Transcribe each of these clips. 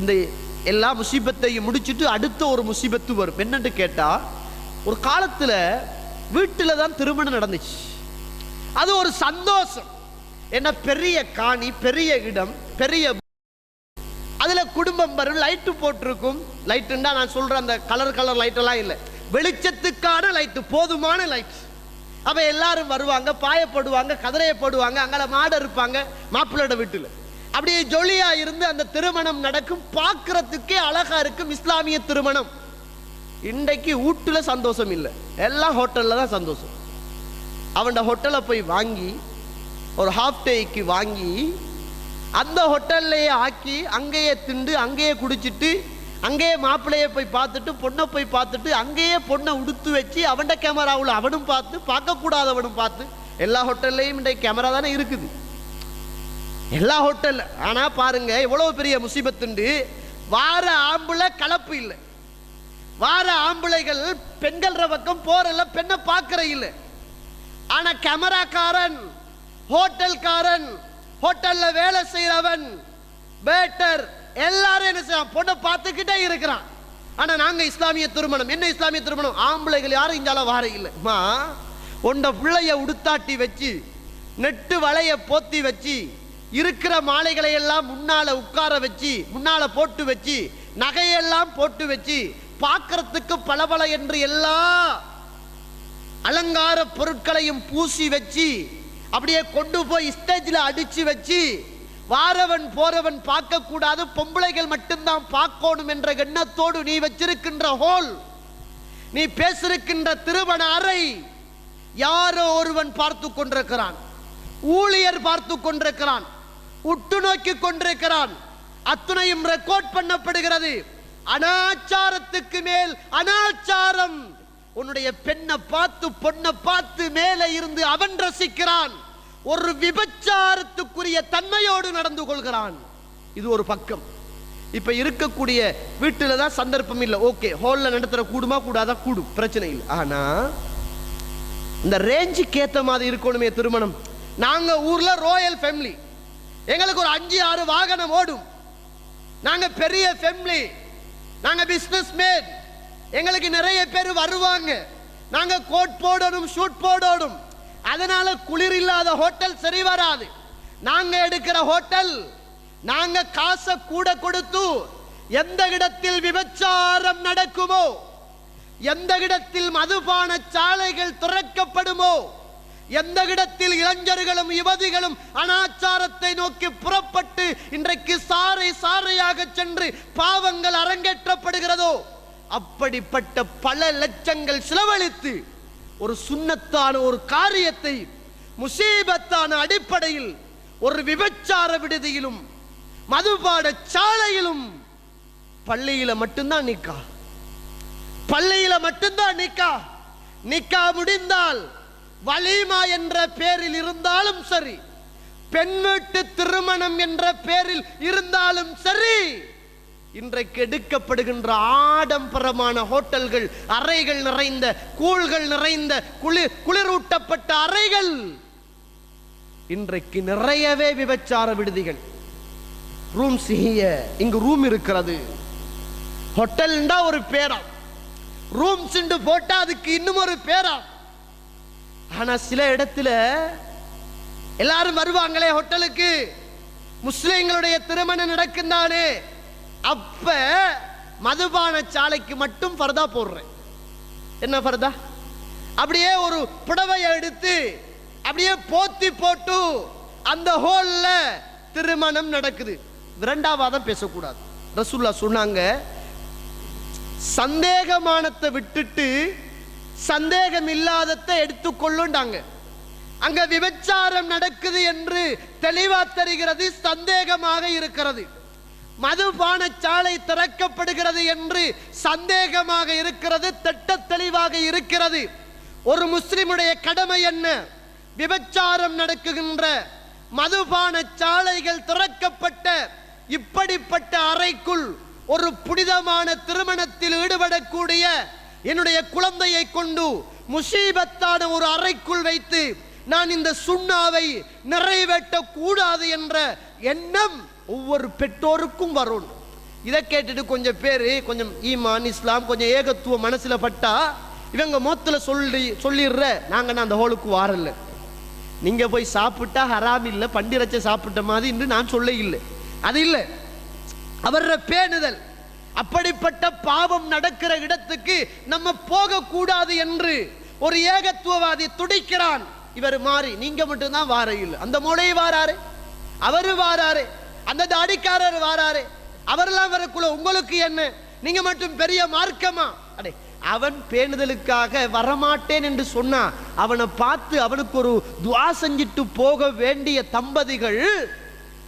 இந்த எல்லா முசீபத்தையும் முடிச்சுட்டு அடுத்த ஒரு முசீபத்து வரும். என்னன்னு கேட்டால் ஒரு காலத்தில் வீட்டில் தான் திருமணம் நடந்துச்சு. அது ஒரு சந்தோஷம். என்ன பெரிய காணி பெரிய இடம் பெரிய அதில் குடும்பம் வரும் லைட்டு போட்டிருக்கும். லைட்டுன்னா நான் சொல்கிறேன் அந்த கலர் கலர் லைட்டெல்லாம் இல்லை. வெளிச்சத்துக்கான லைட்டு போதுமான லைட் அப்போ எல்லாரும் வருவாங்க பாயப்படுவாங்க கதிரையப்படுவாங்க அங்கே மாடு இருப்பாங்க மாப்பிள்ளோட வீட்டில். அப்படியே ஜொலியா இருந்து அந்த திருமணம் நடக்கும். பார்க்கறதுக்கே அழகா இருக்கும் இஸ்லாமிய திருமணம். இன்றைக்கு வீட்டுல சந்தோஷம் இல்லை. எல்லாம் ஹோட்டல்ல தான் சந்தோஷம். அவன் ஹோட்டலை போய் வாங்கி ஒரு ஹாஃப் டேக்கு வாங்கி அந்த ஹோட்டல்லையே ஆக்கி அங்கேயே திண்டு அங்கேயே குடிச்சிட்டு அங்கேயே மாப்பிள்ளைய போய் பார்த்துட்டு பொண்ணை போய் பார்த்துட்டு அங்கேயே பொண்ணை உடுத்து வச்சு அவன்கிட்ட கேமராவில் அவனும் பார்த்து பார்க்கக்கூடாதவனும் பார்த்து எல்லா ஹோட்டல்லையும் இன்றைக்கு கேமரா தானே இருக்குது. எல்லா ஹோட்டல்ல ஆனா பாருங்க எவ்வளவு பெரிய முசிபத்துண்டு வார ஆம்பளை கலப்பு இல்லை. வார ஆம்பளைகள் பெண்கள் பக்கம் போறல பெண்ணை பார்க்கற இல்லை. ஆனா கேமராக்காரன் ஹோட்டல்காரன் ஹோட்டல்ல வேலை செய்யறவன் பேட்டர் எல்லாரும் என்ன செய்யலாம் பொண்ணை பார்த்துக்கிட்டே இருக்கிறான். ஆனா நாங்க இஸ்லாமிய திருமணம். என்ன இஸ்லாமிய திருமணம்? ஆம்பளைகள் யாரும் இந்தால வார இல்லை. உண்ட பிள்ளைய உடுத்தாட்டி வச்சு நெட்டு வலைய போத்தி வச்சு இருக்கிற மாலைகளை எல்லாம் முன்னால உட்கார வச்சு முன்னால போட்டு வச்சு நகையெல்லாம் போட்டு வச்சு பார்க்கறதுக்கு பளபள என்று எல்லா அலங்கார பொருட்களையும் பூசி வச்சு அப்படியே கொண்டு போய் ஸ்டேஜில் அடிச்சு வச்சு வாரவன் போறவன் பார்க்க கூடாது பொம்பளைகள் மட்டும்தான் பார்க்கணும் என்ற எண்ணத்தோடு நீ வச்சிருக்கின்ற ஹோல் நீ பேசிருக்கின்ற திருமண அறை யாரோ ஒருவன் பார்த்து கொண்டிருக்கிறான். ஊழியர் பார்த்து கொண்டிருக்கிறான். உற்று நோக்கி கொண்டிருக்கிறான். அத்துணையும் ரெக்கார்ட் பண்ணப்படுகிறது. அனாச்சாரத்துக்கு மேல் அனாச்சாரம். உன்னுடைய பெண்ணை பார்த்து பொண்ணை பார்த்து மேலே இருந்து அவன் ரசிக்கிறான். ஒரு விபச்சாரத்துக்குரிய தன்மையோடு நடந்து கொள்கிறான். இது ஒரு பக்கம். இப்ப இருக்கக்கூடிய வீட்டுல தான் சந்தர்ப்பம் இல்லை. ஓகே ஹோலில் நடத்துற கூடுமா கூடாதா? கூடும். பிரச்சனை இல்லை. ஆனா இந்த ரேஞ்சுக்கு ஏத்த மாதிரி இருக்கணுமே திருமணம். நாங்க ஊர்ல ரோயல் ஃபேமிலி எங்களுக்கு ஒரு அஞ்சு ஆறு வாகனம் ஓடும். நாங்க பெரிய ஃபேமிலி நாங்க பிசினஸ் மேன் எங்களுக்கு நிறைய பேர் வருவாங்க. நாங்க கோட் போடணும் ஷூட் போடணும். அதனால குளிர் இல்லாத ஹோட்டல் சரி வராது. நாங்க எடுக்கிற ஹோட்டல் நாங்க காசை கூட கொடுத்து எந்த இடத்தில் விபச்சாரம் நடக்குமோ எந்த இடத்தில் மதுபான சாலைகள் திறக்கப்படுமோ எந்த இடத்தில் இளைஞர்களும் யுவதிகளும் அனாச்சாரத்தை நோக்கி புறப்பட்டு இன்றைக்கு சாறை சாறையாக சென்று பாவங்கள் அரங்கேற்றப்படுகிறதோ அப்படிப்பட்ட பல லட்சங்கள் செலவழித்து ஒரு சுண்ணத்தான ஒரு காரியத்தை முசீபத்தான அடிப்படையில் ஒரு விபச்சார விடுதியிலும் மதுபாட சாலையிலும் பள்ளியில மட்டும்தான் நிக்கா. பள்ளியில மட்டும்தான் நிக்கா. நிக்கா முடிந்தால் வலிமா என்ற பேரில் இருந்தாலும் சரி பெண் வீட்டு திருமணம் என்ற பேரில் இருந்தாலும் சரி இன்றைக்கு எடுக்கப்படுகின்ற ஆடம்பரமான ஹோட்டல்கள் அறைகள் நிறைந்த கூழ்கள் நிறைந்த குளிர் குளிரூட்டப்பட்ட அறைகள் இன்றைக்கு நிறையவே விபச்சார விடுதிகள். ரூம் செய்ய இங்கு ரூம் இருக்கிறது. ஹோட்டல்ண்டா ஒரு பேரா. ரூம் சிண்டு போட்டா அதுக்கு இன்னும் ஒரு பேரா. ஆனா சில இடத்துல எல்லாரும் வருவாங்களே ஹோட்டலுக்கு. முஸ்லிம்களுடைய திருமணம் நடக்குந்தானே அப்ப மதுபான சாலைக்கு மட்டும் ஃபர்தா போடுறேன். என்ன ஃபர்தா? அப்படியே ஒரு புடவையை எடுத்து அப்படியே போத்தி போட்டு அந்த ஹோல்ல திருமணம் நடக்குது. இரண்டாவாதம் பேசக்கூடாது. ரசூல்லா சொன்னாங்க சந்தேகமானத்தை விட்டுட்டு சந்தேகம் இல்லாததை எடுத்துக்கொள்ளுண்டாங்க அங்க விபச்சாரம் நடக்குது என்று தெளிவா தெரிகிறது சந்தேகமாக இருக்கிறது. மதுபான சாலை திறக்கப்படுகிறது என்று சந்தேகமாக இருக்கிறது திட்ட தெளிவாக இருக்கிறது. ஒரு முஸ்லிமுடைய கடமை என்ன? விபச்சாரம் நடக்குகின்ற மதுபான சாலைகள் திறக்கப்பட்ட இப்படிப்பட்ட அறைக்குள் ஒரு புனிதமான திருமணத்தில் ஈடுபடக்கூடிய என்னுடைய குழந்தையை கொண்டு முசீபத்தான ஒரு அறைக்குள் வைத்து நான் இந்த சுண்ணாவை நிறைவேற்ற கூடாது என்ற எண்ணம் ஒவ்வொரு பெற்றோருக்கும் வரும். இதை கேட்டுட்டு கொஞ்சம் பேர் கொஞ்சம் ஈமான் இஸ்லாம் கொஞ்சம் ஏகத்துவ மனசில் பட்டா இவங்க மொத்தல சொல்லி சொல்லிடுற நாங்கள் அந்த ஹோலுக்கு வாரல. நீங்கள் போய் சாப்பிட்டா ஹராம் இல்லை பண்டிரச்சை சாப்பிட்ட மாதிரி என்று நான் சொல்ல இல்லை. அது இல்லை. அவர பேணுதல். அப்படிப்பட்ட பாவம் நடக்கிற இடத்துக்கு நம்ம போகக்கூடாது என்று ஒரு ஏகத்துவவாதி துடிக்கிறான். இவர் மாறி நீங்க மட்டும்தான் வார அந்த மூளை வாராரு. அவரு வாராரு. அந்த தாடிக்காரர் வாராரு. அவரெல்லாம் வரக்குள்ள உங்களுக்கு என்ன? நீங்க மட்டும் பெரிய மார்க்கமா? அடே அவன் பேணுதலுக்காக வரமாட்டேன் என்று சொன்னா அவனை பார்த்து அவனுக்கு ஒரு துவா செஞ்சிட்டு போக வேண்டிய தம்பதிகள்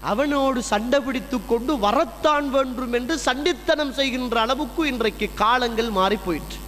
அவனோடு சண்டை பிடித்து கொண்டு வரத்தான் வேண்டும் என்று சண்டித்தனம் செய்கின்ற அளவுக்கு இன்றைக்கு காலங்கள் மாறி போயிற்று